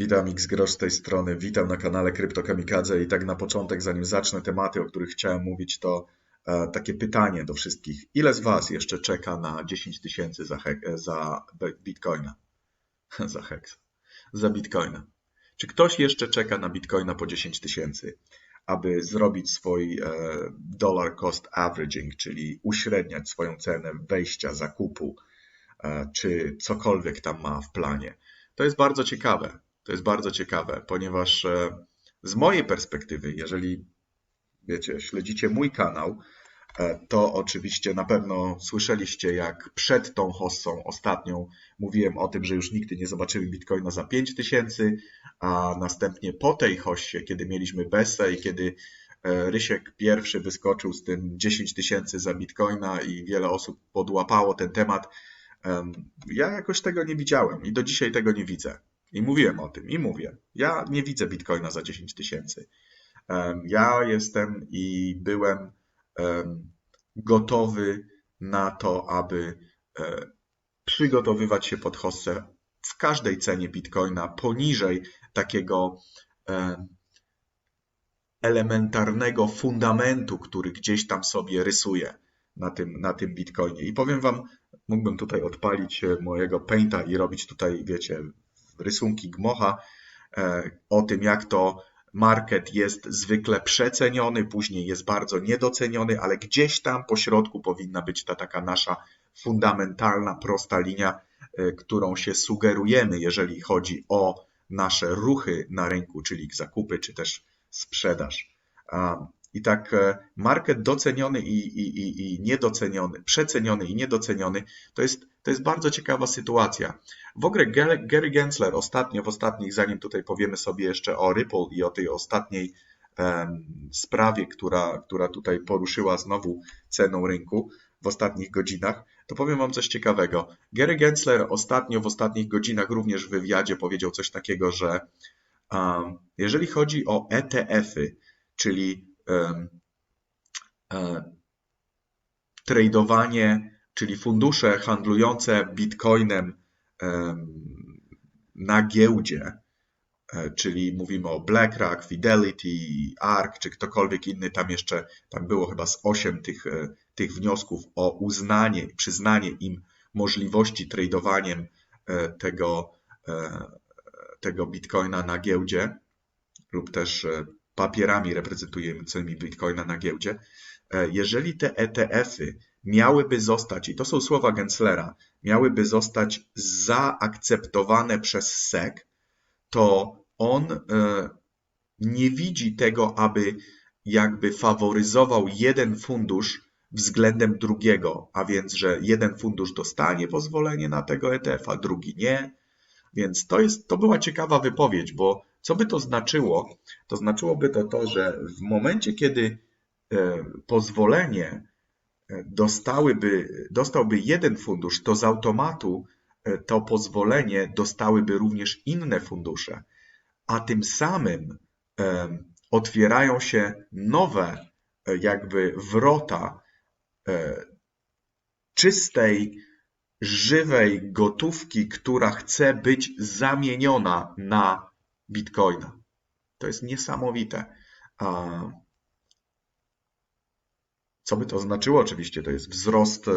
Witam, X Grosz z tej strony. Witam na kanale Kryptokamikadze i tak na początek, zanim zacznę tematy, o których chciałem mówić, to e, takie pytanie do wszystkich. Ile z Was jeszcze czeka na 10 tysięcy za, hek- za Bitcoina? za heks. Za Bitcoina. Czy ktoś jeszcze czeka na Bitcoina po 10 tysięcy, aby zrobić swój e, dollar cost averaging, czyli uśredniać swoją cenę wejścia, zakupu, e, czy cokolwiek tam ma w planie? To jest bardzo ciekawe. To jest bardzo ciekawe, ponieważ e, z mojej perspektywy, jeżeli wiecie, śledzicie mój kanał, e, to oczywiście na pewno słyszeliście, jak przed tą hossą ostatnią mówiłem o tym, że już nigdy nie zobaczymy Bitcoina za 5000, a następnie po tej hossie, kiedy mieliśmy Bessę i kiedy e, Rysiek pierwszy wyskoczył z tym 10 tysięcy za Bitcoina i wiele osób podłapało ten temat, em, ja jakoś tego nie widziałem i do dzisiaj tego nie widzę. I mówiłem o tym i mówię. Ja nie widzę Bitcoina za 10 tysięcy. Ja jestem i byłem em, gotowy na to, aby e, przygotowywać się pod hossę w każdej cenie Bitcoina poniżej takiego elementarnego fundamentu, który gdzieś tam sobie rysuje na tym, na tym Bitcoinie. I powiem Wam, mógłbym tutaj odpalić e, mojego Painta i robić tutaj, wiecie, rysunki gmocha e, o tym, jak to market jest zwykle przeceniony, później jest bardzo niedoceniony, ale gdzieś tam po środku powinna być ta taka nasza fundamentalna, prosta linia, e, którą się sugerujemy, jeżeli chodzi o nasze ruchy na rynku, czyli zakupy, czy też sprzedaż. I tak e, market doceniony i, i, i, i niedoceniony, przeceniony i niedoceniony, to jest, to jest bardzo ciekawa sytuacja. W ogóle Gary Gensler ostatnio, w ostatnich, zanim tutaj powiemy sobie jeszcze o Ripple i o tej ostatniej sprawie, która, która tutaj poruszyła znowu ceną rynku w ostatnich godzinach, to powiem Wam coś ciekawego. Gary Gensler ostatnio, w ostatnich godzinach również w wywiadzie powiedział coś takiego, że um, jeżeli chodzi o ETF-y, czyli um, e, tradowanie, czyli fundusze handlujące bitcoinem em, na giełdzie, e, czyli mówimy o BlackRock, Fidelity, ARK, czy ktokolwiek inny, tam jeszcze, tam było chyba z 8 tych, e, tych wniosków o uznanie, przyznanie im możliwości tradowaniem e, tego, tego bitcoina na giełdzie lub też papierami reprezentującymi bitcoina na giełdzie. Jeżeli te ETF-y miałyby zostać, i to są słowa Genslera, miałyby zostać zaakceptowane przez SEC, to on e, nie widzi tego, aby jakby faworyzował jeden fundusz względem drugiego, a więc, że jeden fundusz dostanie pozwolenie na tego ETF, a drugi nie. Więc to, jest, to była ciekawa wypowiedź, bo co by to znaczyło? To znaczyłoby to to, że w momencie, kiedy e, pozwolenie dostałyby, dostałby jeden fundusz, to z automatu e, to pozwolenie dostałyby również inne fundusze, a tym samym otwierają się nowe e, jakby wrota e, czystej, żywej gotówki, która chce być zamieniona na bitcoina. To jest niesamowite. Co by to znaczyło? Oczywiście to jest wzrost e,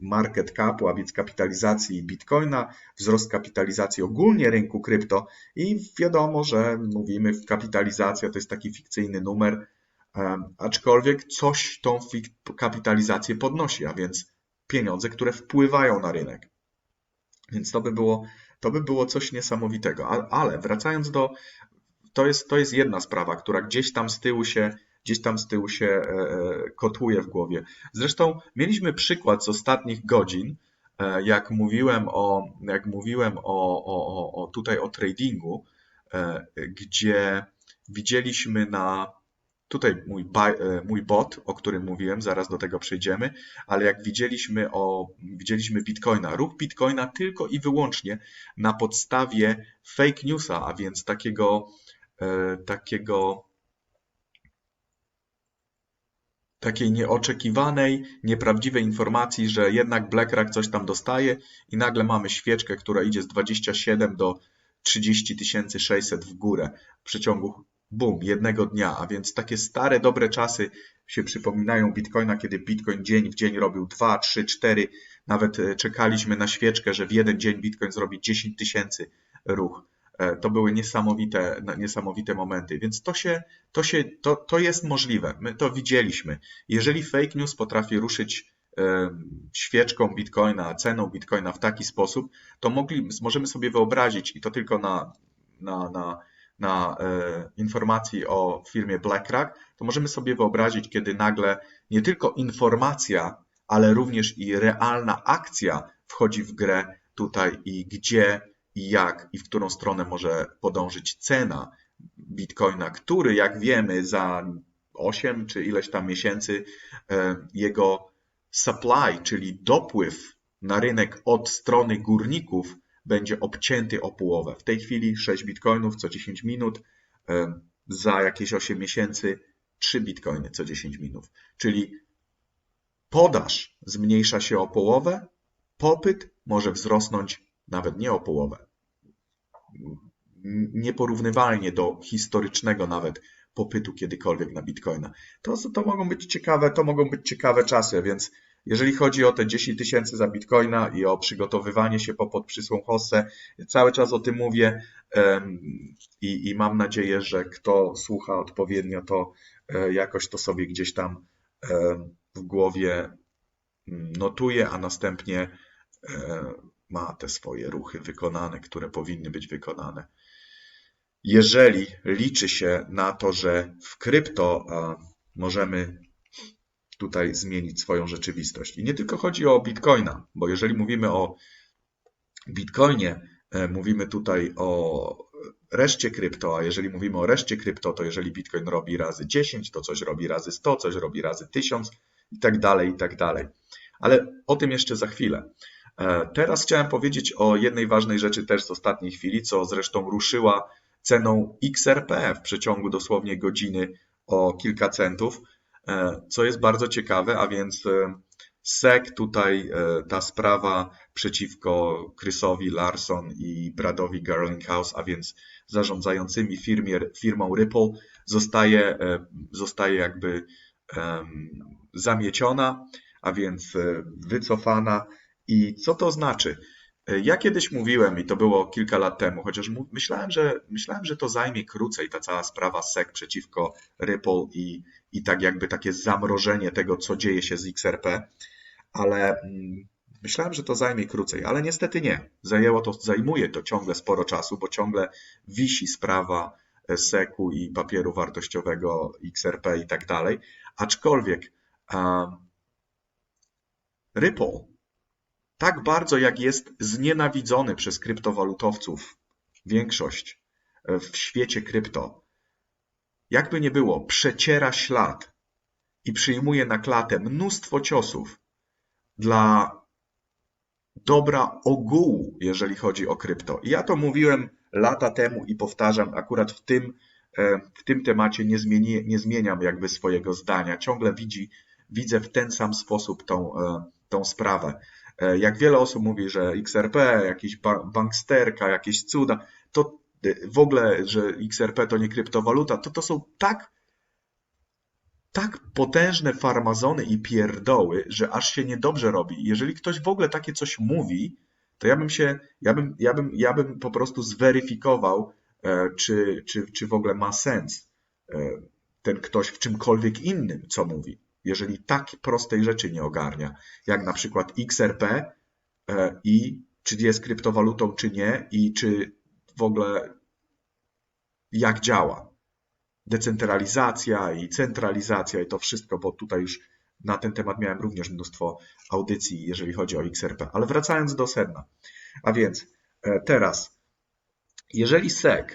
market capu, a więc kapitalizacji bitcoina, wzrost kapitalizacji ogólnie rynku krypto i wiadomo, że mówimy kapitalizacja to jest taki fikcyjny numer, em, aczkolwiek coś tą kapitalizację podnosi, a więc pieniądze, które wpływają na rynek. Więc to by było, to by było coś niesamowitego. Ale wracając do, to jest, to jest jedna sprawa, która gdzieś tam z tyłu się, gdzieś tam z tyłu się e, e, kotłuje w głowie. Zresztą mieliśmy przykład z ostatnich godzin, e, jak mówiłem o, jak mówiłem o, o, o, tutaj o tradingu, gdzie widzieliśmy na tutaj mój, mój bot, o którym mówiłem, zaraz do tego przejdziemy, ale jak widzieliśmy o, widzieliśmy Bitcoina, ruch Bitcoina tylko i wyłącznie na podstawie fake newsa, a więc takiego, takiego takiej nieoczekiwanej, nieprawdziwej informacji, że jednak BlackRock coś tam dostaje i nagle mamy świeczkę, która idzie z 27 do 30 600 w górę w przeciągu bum, jednego dnia, a więc takie stare, dobre czasy się przypominają Bitcoina, kiedy Bitcoin dzień w dzień robił 2, 3, 4, nawet e, czekaliśmy na świeczkę, że w jeden dzień Bitcoin zrobi 10 tysięcy ruch. E, to były niesamowite, niesamowite momenty, więc to, się, to, się, to, to jest możliwe. My to widzieliśmy. Jeżeli fake news potrafi ruszyć świeczką Bitcoina, ceną Bitcoina w taki sposób, to mogli, możemy sobie wyobrazić, i to tylko na, na, na, na e, informacji o firmie BlackRock, to możemy sobie wyobrazić, kiedy nagle nie tylko informacja, ale również i realna akcja wchodzi w grę tutaj i gdzie jak i w którą stronę może podążyć cena Bitcoina, który jak wiemy za 8 czy ileś tam miesięcy e, jego supply, czyli dopływ na rynek od strony górników będzie obcięty o połowę. W tej chwili 6 bitcoinów co 10 minut, e, za jakieś 8 miesięcy 3 bitcoiny co 10 minut. Czyli podaż zmniejsza się o połowę, popyt może wzrosnąć nawet nie o połowę. Nieporównywalnie do historycznego nawet popytu kiedykolwiek na Bitcoina. To, to mogą być ciekawe, to mogą być ciekawe czasy, więc jeżeli chodzi o te 10 tysięcy za Bitcoina i o przygotowywanie się po pod przysłą hossę, cały czas o tym mówię i, i, mam nadzieję, że kto słucha odpowiednio, to um, jakoś to sobie gdzieś tam w głowie mm, notuje, a następnie ma te swoje ruchy wykonane, które powinny być wykonane jeżeli liczy się na to, że w krypto możemy tutaj zmienić swoją rzeczywistość. I nie tylko chodzi o Bitcoina, bo jeżeli mówimy o Bitcoinie, e, mówimy tutaj o reszcie krypto, a jeżeli mówimy o reszcie krypto, to jeżeli Bitcoin robi razy 10, to coś robi razy 100, coś robi razy 1000 i tak dalej, i tak dalej. Ale o tym jeszcze za chwilę. E, teraz chciałem powiedzieć o jednej ważnej rzeczy też z ostatniej chwili, co zresztą ruszyła ceną XRP w przeciągu dosłownie godziny o kilka centów, e, co jest bardzo ciekawe, a więc e, SEC tutaj ta sprawa przeciwko Chrisowi Larson i Bradowi Garlinghouse, a więc zarządzającymi firmie, firmą Ripple, zostaje, zostaje jakby zamieciona, a więc wycofana. I co to znaczy? E, ja kiedyś mówiłem, i to było kilka lat temu, chociaż myślałem, że, myślałem, że to zajmie krócej ta cała sprawa SEC przeciwko Ripple i, i tak jakby takie zamrożenie tego, co dzieje się z XRP, ale mm, myślałem, że to zajmie krócej, ale niestety nie. Zajęło to, zajmuje to ciągle sporo czasu, bo ciągle wisi sprawa SEC-u i papieru wartościowego XRP i tak dalej. Aczkolwiek um, Ripple tak bardzo jak jest znienawidzony przez kryptowalutowców, większość e, w świecie krypto, jakby nie było, przeciera ślad i przyjmuje na klatę mnóstwo ciosów dla dobra ogółu, jeżeli chodzi o krypto. I ja to mówiłem lata temu i powtarzam, akurat w tym, e, w tym temacie nie, zmieni, nie zmieniam jakby swojego zdania. Ciągle widzi, widzę w ten sam sposób tą, e, tą sprawę. E, jak wiele osób mówi, że XRP, jakiś banksterka, jakieś cuda, to e, w ogóle, że XRP to nie kryptowaluta, to to są tak, tak potężne farmazony i pierdoły, że aż się niedobrze robi. Jeżeli ktoś w ogóle takie coś mówi, to ja bym się, ja bym, ja bym, ja bym po prostu zweryfikował, e, czy, czy, czy w ogóle ma sens ten ktoś w czymkolwiek innym, co mówi jeżeli tak prostej rzeczy nie ogarnia, jak na przykład XRP e, i czy jest kryptowalutą, czy nie, i czy w ogóle jak działa. Decentralizacja i centralizacja i to wszystko, bo tutaj już na ten temat miałem również mnóstwo audycji, jeżeli chodzi o XRP. Ale wracając do sedna. A więc e, teraz, jeżeli SEC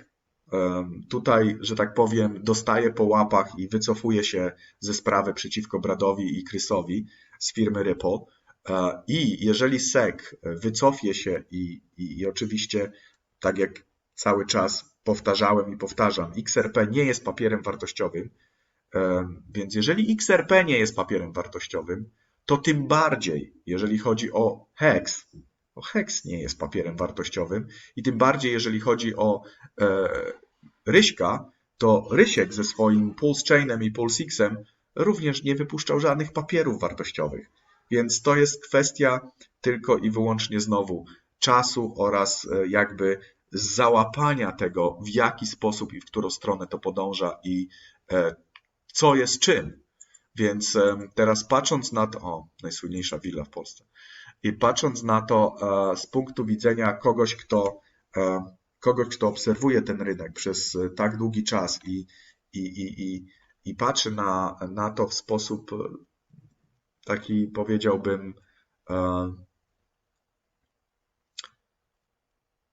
tutaj, że tak powiem, dostaje po łapach i wycofuje się ze sprawy przeciwko Bradowi i Chrisowi z firmy Ripple. I jeżeli SEC wycofie się i, i, i oczywiście, tak jak cały czas powtarzałem i powtarzam, XRP nie jest papierem wartościowym, więc jeżeli XRP nie jest papierem wartościowym, to tym bardziej, jeżeli chodzi o HEX, Bo HEX nie jest papierem wartościowym i tym bardziej, jeżeli chodzi o e, Ryśka, to Rysiek ze swoim Pulse Chainem i Pulse Xem również nie wypuszczał żadnych papierów wartościowych. Więc to jest kwestia tylko i wyłącznie znowu czasu oraz e, jakby załapania tego, w jaki sposób i w którą stronę to podąża i e, co jest czym. Więc teraz patrząc na to, o, najsłynniejsza willa w Polsce, i patrząc na to z punktu widzenia kogoś, kto, kogoś, kto obserwuje ten rynek przez tak długi czas i, i, i, i, i patrzy na, na to w sposób taki, powiedziałbym,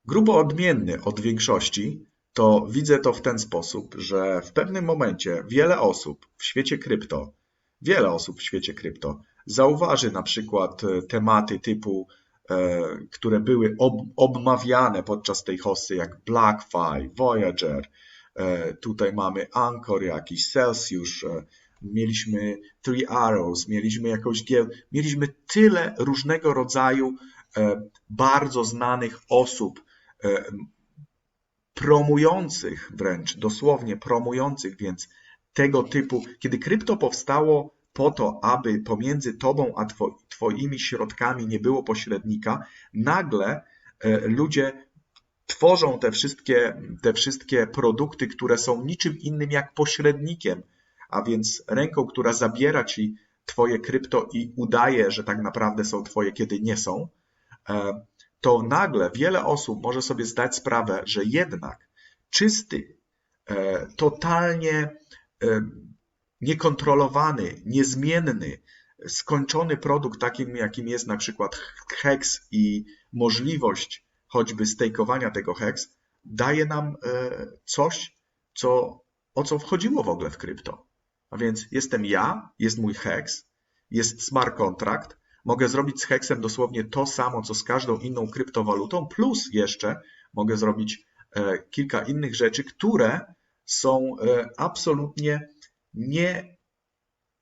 grubo odmienny od większości, to widzę to w ten sposób, że w pewnym momencie wiele osób w świecie krypto, wiele osób w świecie krypto zauważy na przykład e, tematy typu, e, które były ob, obmawiane podczas tej hossy, jak BlackFi, Voyager, e, tutaj mamy Anchor jakiś, Celsius, mieliśmy Three Arrows, mieliśmy jakąś giełdę, mieliśmy tyle różnego rodzaju bardzo znanych osób, promujących wręcz, dosłownie promujących, więc tego typu, kiedy krypto powstało po to, aby pomiędzy tobą a twoimi środkami nie było pośrednika, nagle e, ludzie tworzą te wszystkie, te wszystkie produkty, które są niczym innym jak pośrednikiem, a więc ręką, która zabiera ci twoje krypto i udaje, że tak naprawdę są twoje, kiedy nie są. E, to nagle wiele osób może sobie zdać sprawę, że jednak czysty, e, totalnie niekontrolowany, niezmienny, skończony produkt, takim jakim jest na przykład HEX i możliwość choćby stejkowania tego HEX, daje nam e, coś, co, o co wchodziło w ogóle w krypto. A więc jestem ja, jest mój HEX, jest smart contract, mogę zrobić z Hexem dosłownie to samo, co z każdą inną kryptowalutą, plus jeszcze mogę zrobić e, kilka innych rzeczy, które są e, absolutnie nie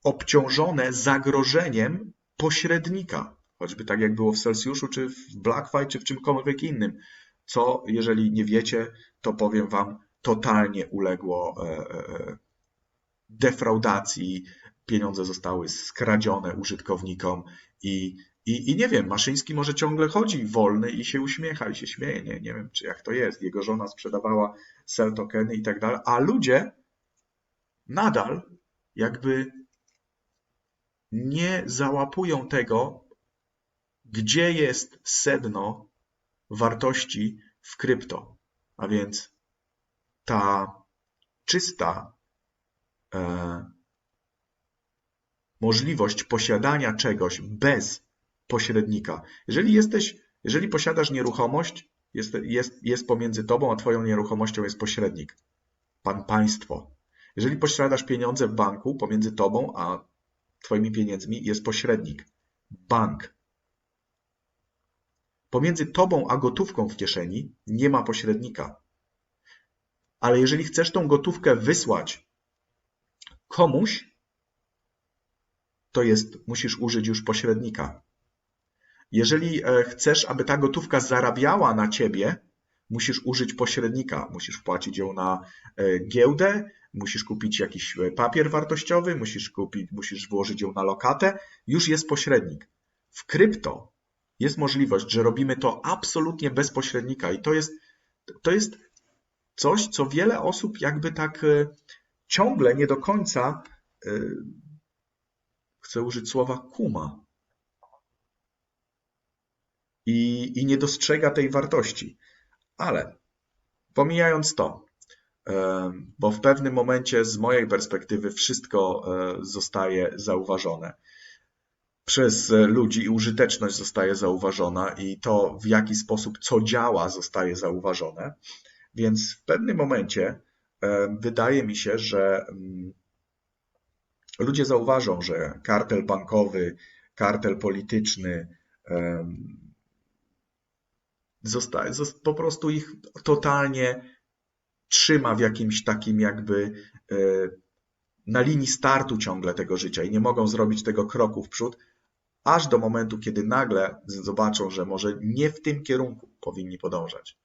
obciążone zagrożeniem pośrednika, choćby tak jak było w Celsiuszu, czy w BlackFi, czy w czymkolwiek innym, co jeżeli nie wiecie, to powiem Wam, totalnie uległo e, defraudacji, pieniądze zostały skradzione użytkownikom i, i, i nie wiem, Maszyński może ciągle chodzi wolny i się uśmiecha i się śmieje, nie, nie wiem czy jak to jest, jego żona sprzedawała sell tokeny i tak dalej, a ludzie nadal jakby nie załapują tego, gdzie jest sedno wartości w krypto. A więc ta czysta e, możliwość posiadania czegoś bez pośrednika. Jeżeli jesteś, jeżeli posiadasz nieruchomość, jest, jest, jest pomiędzy tobą a twoją nieruchomością jest pośrednik. Pan państwo. Jeżeli posiadasz pieniądze w banku, pomiędzy tobą a twoimi pieniędzmi jest pośrednik. Bank. Pomiędzy tobą a gotówką w kieszeni nie ma pośrednika. Ale jeżeli chcesz tą gotówkę wysłać komuś, to jest, musisz użyć już pośrednika. Jeżeli e, chcesz, aby ta gotówka zarabiała na ciebie, musisz użyć pośrednika. Musisz wpłacić ją na e, giełdę, musisz kupić jakiś e, papier wartościowy, musisz kupić, musisz włożyć ją na lokatę. Już jest pośrednik. W krypto jest możliwość, że robimy to absolutnie bez pośrednika i to jest, to jest coś, co wiele osób jakby tak ciągle nie do końca chcę użyć słowa kuma. I, i nie dostrzega tej wartości. Ale pomijając to, bo w pewnym momencie z mojej perspektywy wszystko e, zostaje zauważone przez ludzi i użyteczność zostaje zauważona i to w jaki sposób co działa zostaje zauważone. Więc w pewnym momencie wydaje mi się, że mm, ludzie zauważą, że kartel bankowy, kartel polityczny zostaje, po prostu ich totalnie trzyma w jakimś takim jakby e, na linii startu ciągle tego życia i nie mogą zrobić tego kroku w przód, aż do momentu, kiedy nagle zobaczą, że może nie w tym kierunku powinni podążać.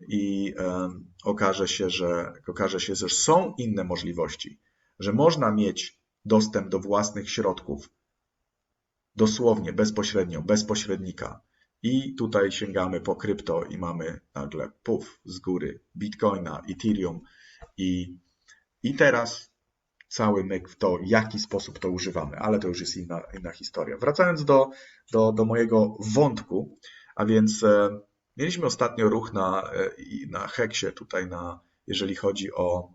I um, okaże, się, że, okaże się, że są inne możliwości, że można mieć dostęp do własnych środków dosłownie, bezpośrednio, bez pośrednika. I tutaj sięgamy po krypto i mamy nagle puf z góry Bitcoina, Ethereum i, i teraz cały myk w to, w jaki sposób to używamy, ale to już jest inna, inna historia. Wracając do, do, do mojego wątku, a więc e, mieliśmy ostatnio ruch na, e, na Heksie tutaj, na, jeżeli chodzi o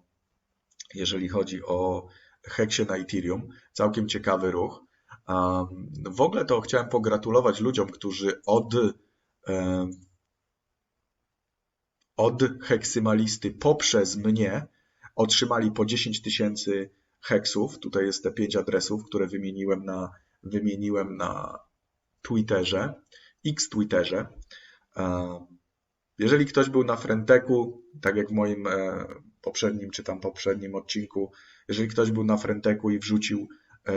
jeżeli chodzi o Heksie na Ethereum, całkiem ciekawy ruch. Um, w ogóle to chciałem pogratulować ludziom, którzy od, od heksymalisty poprzez mnie otrzymali po 10 tysięcy heksów. Tutaj jest te pięć adresów, które wymieniłem na, wymieniłem na Twitterze, X Twitterze. Jeżeli ktoś był na Frenteku, tak jak w moim e, poprzednim czy tam poprzednim odcinku, jeżeli ktoś był na Frenteku i wrzucił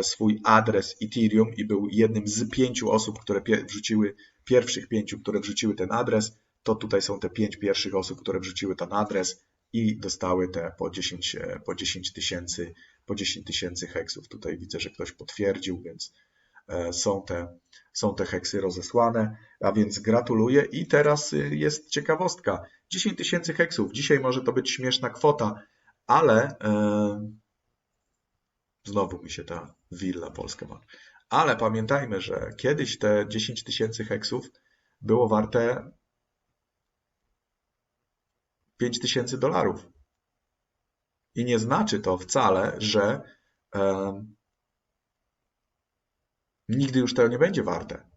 swój adres Ethereum i był jednym z pięciu osób, które wrzuciły, pierwszych pięciu, które wrzuciły ten adres, to tutaj są te pięć pierwszych osób, które wrzuciły ten adres i dostały te po 10 e, po 10 tysięcy po 10 tysięcy heksów. Tutaj widzę, że ktoś potwierdził, więc e, są te, są te heksy rozesłane, a więc gratuluję. I teraz y, jest ciekawostka. 10 tysięcy heksów. Dzisiaj może to być śmieszna kwota, ale e, znowu mi się ta willa polska ma. Ale pamiętajmy, że kiedyś te 10 tysięcy heksów było warte 5 tysięcy dolarów. I nie znaczy to wcale, że e, nigdy już to nie będzie warte.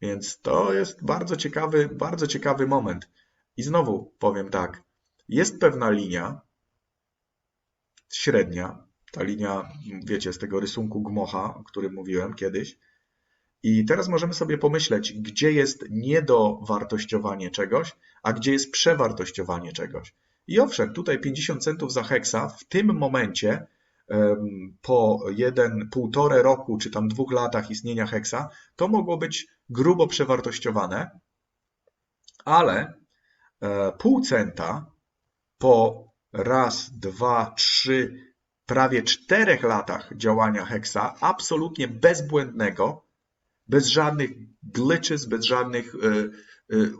Więc to jest bardzo ciekawy, bardzo ciekawy moment. I znowu powiem tak, jest pewna linia średnia, ta linia, wiecie, z tego rysunku gmocha, o którym mówiłem kiedyś. I teraz możemy sobie pomyśleć, gdzie jest niedowartościowanie czegoś, a gdzie jest przewartościowanie czegoś. I owszem, tutaj 50 centów za heksa w tym momencie po jeden, półtore roku czy tam dwóch latach istnienia heksa, to mogło być grubo przewartościowane, ale e, pół centa po raz, dwa, trzy, prawie czterech latach działania heksa, absolutnie bezbłędnego, bez żadnych glitches, bez żadnych, e, e,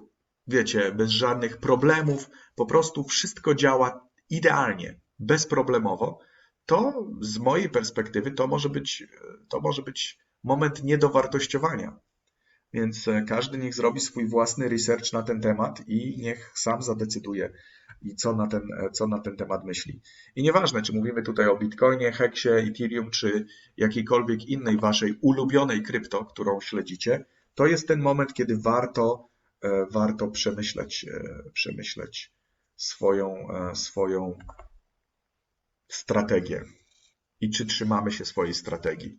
wiecie, bez żadnych problemów, po prostu wszystko działa idealnie, bezproblemowo, to z mojej perspektywy to może być, to może być moment niedowartościowania. Więc e, każdy niech zrobi swój własny research na ten temat i niech sam zadecyduje, i co na ten, e, co na ten temat myśli. I nieważne, czy mówimy tutaj o Bitcoinie, Heksie, Ethereum, czy jakiejkolwiek innej waszej ulubionej krypto, którą śledzicie, to jest ten moment, kiedy warto, e, warto przemyśleć, przemyśleć swoją, swoją strategię i czy trzymamy się swojej strategii.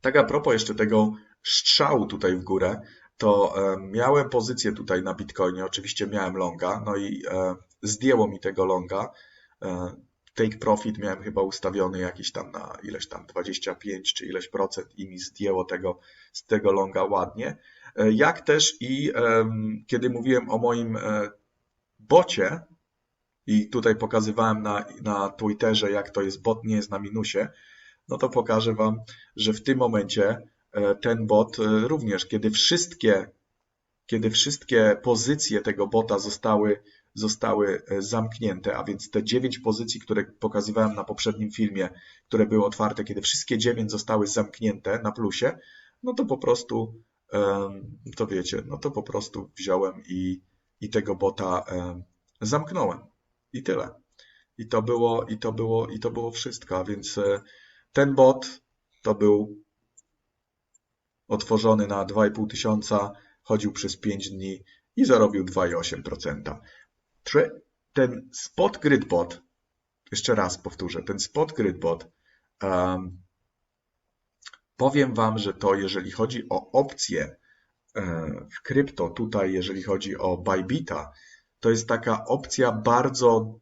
Tak a propos jeszcze tego strzału tutaj w górę, to e, miałem pozycję tutaj na Bitcoinie, oczywiście miałem longa, no i e, zdjęło mi tego longa. E, take profit miałem chyba ustawiony jakiś tam na ileś tam 25 czy ileś procent i mi zdjęło tego z tego longa ładnie. Jak też i kiedy mówiłem o moim bocie, i tutaj pokazywałem na, na Twitterze, jak to jest bot nie jest na minusie, no to pokażę Wam, że w tym momencie e, ten bot e, również, kiedy wszystkie, kiedy wszystkie pozycje tego bota zostały, zostały e, zamknięte, a więc te dziewięć pozycji, które pokazywałem na poprzednim filmie, które były otwarte, kiedy wszystkie dziewięć zostały zamknięte na plusie, no to po prostu, to wiecie, no to po prostu wziąłem i, i tego bota zamknąłem. I tyle. I to było, i to było, i to było wszystko. A więc e, ten bot to był otworzony na 2,5 tysiąca, chodził przez 5 dni i zarobił 2,8%. Ten spot grid bot, jeszcze raz powtórzę, ten spot grid bot, um, powiem Wam, że to jeżeli chodzi o opcje e, w krypto, tutaj jeżeli chodzi o Bybita, to jest taka opcja bardzo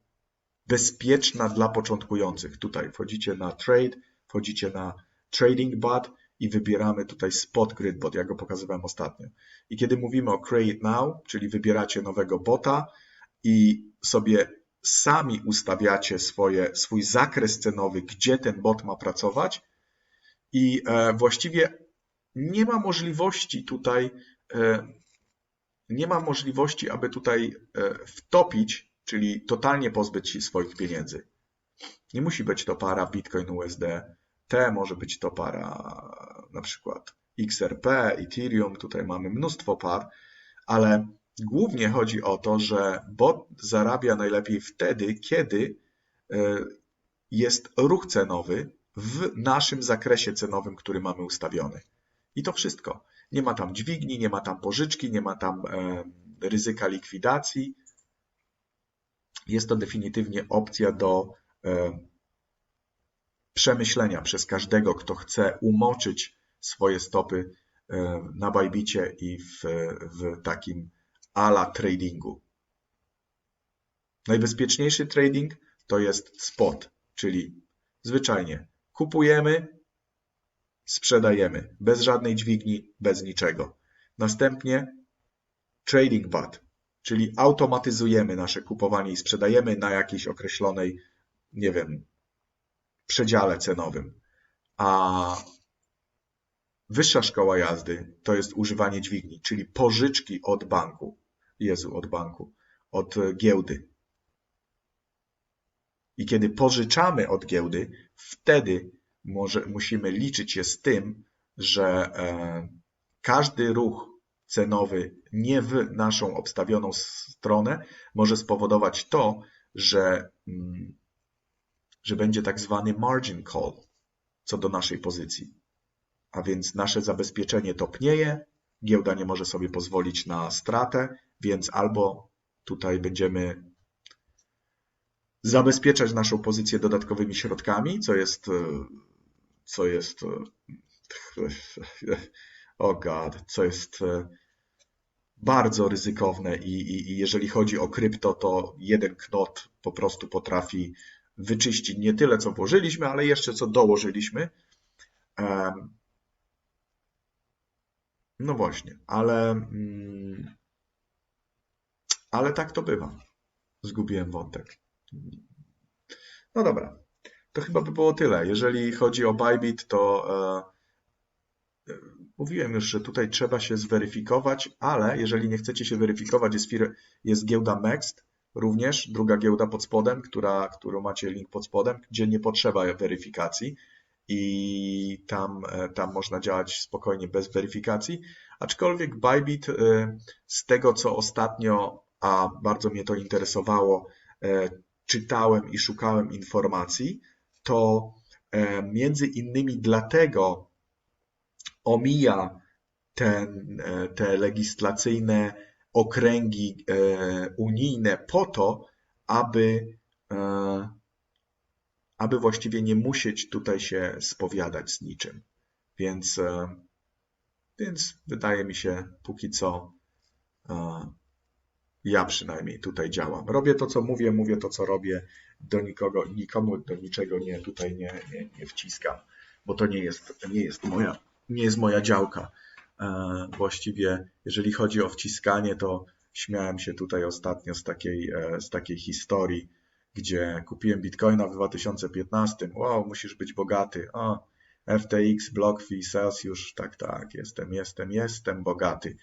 bezpieczna dla początkujących. Tutaj wchodzicie na trade, wchodzicie na Trading Bot i wybieramy tutaj Spot Grid Bot, jak go pokazywałem ostatnio. I kiedy mówimy o Create Now, czyli wybieracie nowego bota i sobie sami ustawiacie swoje, swój zakres cenowy, gdzie ten bot ma pracować i e, właściwie nie ma możliwości tutaj, e, nie ma możliwości, aby tutaj e, wtopić, czyli totalnie pozbyć się swoich pieniędzy. Nie musi być to para Bitcoin USD, T może być to para na przykład XRP, Ethereum, tutaj mamy mnóstwo par, ale głównie chodzi o to, że bot zarabia najlepiej wtedy, kiedy e, jest ruch cenowy w naszym zakresie cenowym, który mamy ustawiony. I to wszystko. Nie ma tam dźwigni, nie ma tam pożyczki, nie ma tam e, ryzyka likwidacji. Jest to definitywnie opcja do e, przemyślenia przez każdego, kto chce umoczyć swoje stopy e, na Bajbicie i w, w takim ala tradingu. Najbezpieczniejszy trading to jest spot, czyli zwyczajnie kupujemy, sprzedajemy bez żadnej dźwigni, bez niczego. Następnie trading bot, czyli automatyzujemy nasze kupowanie i sprzedajemy na jakiejś określonej, nie wiem, przedziale cenowym. A wyższa szkoła jazdy to jest używanie dźwigni, czyli pożyczki od banku. Jezu, od banku, od giełdy. I kiedy pożyczamy od giełdy, wtedy może, musimy liczyć się z tym, że e, każdy ruch cenowy nie w naszą obstawioną stronę może spowodować to, że, mm, że będzie tak zwany margin call co do naszej pozycji. A więc nasze zabezpieczenie topnieje, giełda nie może sobie pozwolić na stratę, więc albo tutaj będziemy zabezpieczać naszą pozycję dodatkowymi środkami, co jest, e, co jest, oh god, co jest e, bardzo ryzykowne i, i, i jeżeli chodzi o krypto, to jeden knot po prostu potrafi wyczyścić nie tyle, co włożyliśmy, ale jeszcze co dołożyliśmy. No właśnie, ale, mm, ale tak to bywa. Zgubiłem wątek. No dobra, to chyba by było tyle. Jeżeli chodzi o Bybit, to e, mówiłem już, że tutaj trzeba się zweryfikować, ale jeżeli nie chcecie się weryfikować, jest, jest giełda Next, również druga giełda pod spodem, która, którą macie link pod spodem, gdzie nie potrzeba weryfikacji i tam, e, tam można działać spokojnie bez weryfikacji. Aczkolwiek Bybit e, z tego, co ostatnio, a bardzo mnie to interesowało, e, czytałem i szukałem informacji, to między innymi dlatego omija ten, te legislacyjne okręgi unijne po to, aby aby właściwie nie musieć tutaj się spowiadać z niczym. Więc, e, więc wydaje mi się, póki co e, ja przynajmniej tutaj działam. Robię to, co mówię, mówię to, co robię, do nikogo, nikomu do niczego nie, tutaj nie, nie, nie wciskam, bo to nie jest, nie jest moja, nie jest moja działka. E, właściwie, jeżeli chodzi o wciskanie, to śmiałem się tutaj ostatnio z takiej, z takiej historii, gdzie kupiłem bitcoina w 2015. Wow, musisz być bogaty. O, FTX, BlockFi, Celsius, tak, tak, jestem, jestem, jestem bogaty.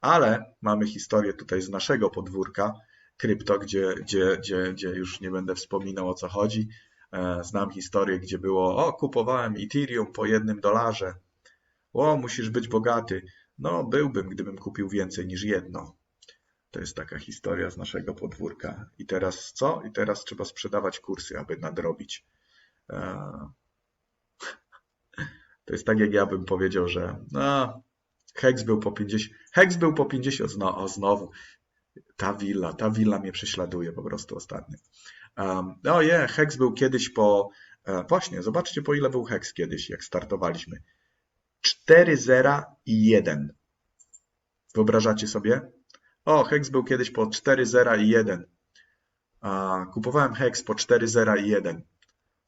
Ale mamy historię tutaj z naszego podwórka krypto, gdzie, gdzie, gdzie, gdzie już nie będę wspominał o co chodzi. E, znam historię, gdzie było, o, kupowałem Ethereum po jednym dolarze. O, musisz być bogaty. No, byłbym, gdybym kupił więcej niż jedno. To jest taka historia z naszego podwórka. I teraz co? I teraz trzeba sprzedawać kursy, aby nadrobić. E, to jest tak, jak ja bym powiedział, że no, Hex był po 50. Hex był po 50. No, o, znowu. Ta willa, ta willa mnie prześladuje po prostu ostatnio. Um, no je, yeah, był kiedyś po. E, właśnie, zobaczcie po ile był Hex kiedyś, jak startowaliśmy. 4, 0 i 1. Wyobrażacie sobie? O, Hex był kiedyś po 4, 0 i 1. A, kupowałem Hex po 4, 0 i 1.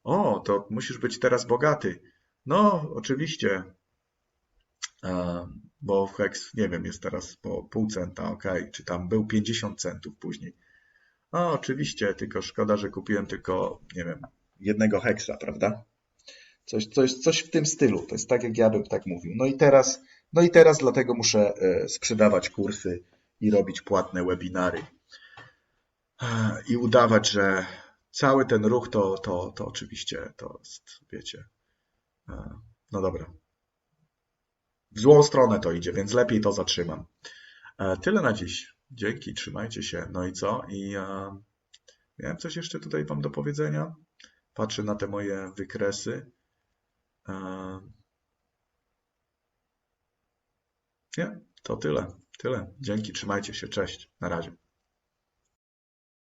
O, to musisz być teraz bogaty. No, oczywiście, e, bo Hex, nie wiem, jest teraz po pół centa, ok, czy tam był 50 centów później. No, oczywiście, tylko szkoda, że kupiłem tylko, nie wiem, jednego Hexa, prawda? Coś, coś, coś w tym stylu. To jest tak, jak ja bym tak mówił. No i teraz, no i teraz dlatego muszę e, sprzedawać kursy i robić płatne webinary. E, I udawać, że cały ten ruch to, to, to oczywiście to jest, wiecie, e, no dobra. W złą stronę to idzie, więc lepiej to zatrzymam. Tyle na dziś. Dzięki, trzymajcie się. No i co? I miałem coś jeszcze tutaj Wam do powiedzenia. Patrzę na te moje wykresy. Nie, to tyle. Tyle. Dzięki, trzymajcie się. Cześć. Na razie.